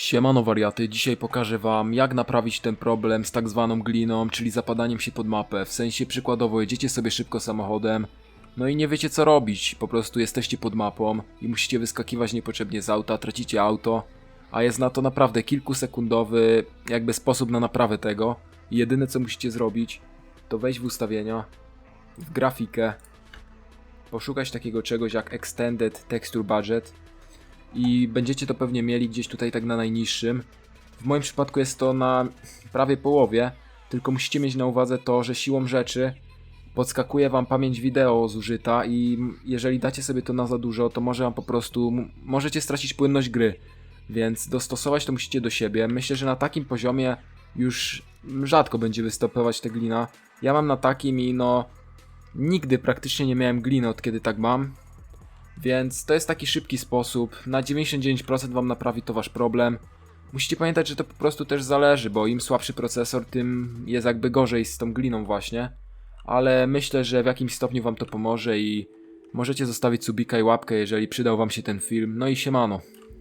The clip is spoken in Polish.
Siemano wariaty, dzisiaj pokażę wam jak naprawić ten problem z tak zwaną gliną, czyli zapadaniem się pod mapę. W sensie przykładowo jedziecie sobie szybko samochodem, no i nie wiecie co robić, po prostu jesteście pod mapą i musicie wyskakiwać niepotrzebnie z auta, tracicie auto, a jest na to naprawdę kilkusekundowy jakby sposób na naprawę tego. I jedyne co musicie zrobić, to wejść w ustawienia, w grafikę, poszukać takiego czegoś jak Extended Texture Budget i będziecie to pewnie mieli gdzieś tutaj tak na najniższym. W moim przypadku jest to na prawie połowie, tylko musicie mieć na uwadze to, że siłą rzeczy podskakuje wam pamięć wideo zużyta i jeżeli dacie sobie to na za dużo, to może wam po prostu możecie stracić płynność gry. Więc dostosować to musicie do siebie. Myślę, że na takim poziomie już rzadko będzie występować ta glina. Ja mam na takim i no nigdy praktycznie nie miałem gliny od kiedy tak mam. Więc to jest taki szybki sposób. Na 99% wam naprawi to wasz problem. Musicie pamiętać, że to po prostu też zależy, bo im słabszy procesor, tym jest jakby gorzej z tą gliną właśnie. Ale myślę, że w jakimś stopniu wam to pomoże i możecie zostawić subika i łapkę, jeżeli przydał wam się ten film. No i siemano.